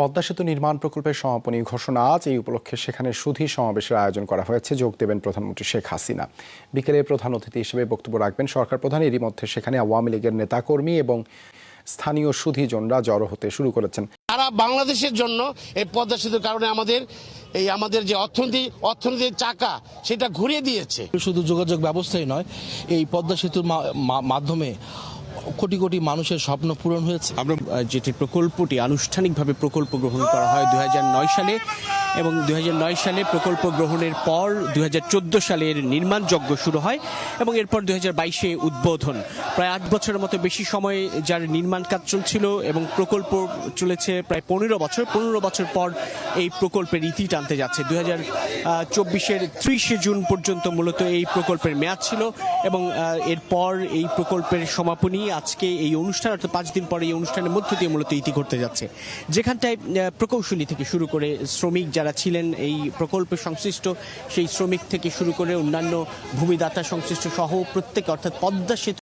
পদ্মা সেতু নির্মাণ প্রকল্পের সমাপনী ঘোষণা আজ এই উপলক্ষে সেখানে সুধী সমাবেশের আয়োজন করা হয়েছে। যোগ দেবেন প্রধানমন্ত্রী শেখ হাসিনা। বিকেলে প্রধান অতিথি হিসেবে বক্তব্য রাখবেন সরকার প্রধান। এরই মধ্যে সেখানে আওয়ামী লীগের নেতাকর্মী এবং স্থানীয় সুধীজনরা জড়ো হতে শুরু করেছেন। সারা বাংলাদেশের জন্য এই পদ্মা সেতুর কারণে আমাদের এই আমাদের যে অর্থনীতি অর্থনীতির চাকা সেটা ঘুরিয়ে দিয়েছে। শুধু যোগাযোগ ব্যবস্থাই নয় এই পদ্মা সেতুর মাধ্যমে কোটি কোটি মানুষের স্বপ্ন পূরণ হয়েছে। আমরা যেটি প্রকল্পটি আনুষ্ঠানিকভাবে প্রকল্প গ্রহণ করা হয় দু হাজার নয় সালে এবং দু হাজার নয় সালে প্রকল্প গ্রহণের পর দুই সালের নির্মাণযজ্ঞ শুরু হয় এবং এরপর হাজার বাইশে উদ্বোধন। প্রায় আট বছরের মতো বেশি সময় যার নির্মাণ কাজ চলছিল এবং প্রকল্প চলেছে প্রায় পনেরো বছর। পনেরো বছর পর এই প্রকল্পের ইতি টানতে যাচ্ছে। দুই হাজার চব্বিশের ত্রিশে জুন পর্যন্ত মূলত এই প্রকল্পের মেয়াদ ছিল এবং এরপর এই প্রকল্পের সমাপনী আজকে এই অনুষ্ঠান অর্থাৎ পাঁচ দিন পরে এই অনুষ্ঠানের মধ্য দিয়ে মূলত ইতি করতে যাচ্ছে। যেখানটায় প্রকৌশলী থেকে শুরু করে শ্রমিক যারা ছিলেন এই প্রকল্পের সংশ্লিষ্ট, সেই শ্রমিক থেকে শুরু করে অন্যান্য ভূমিদাতা সংশ্লিষ্ট সহ প্রত্যেক, অর্থাৎ পদ্মা সেতু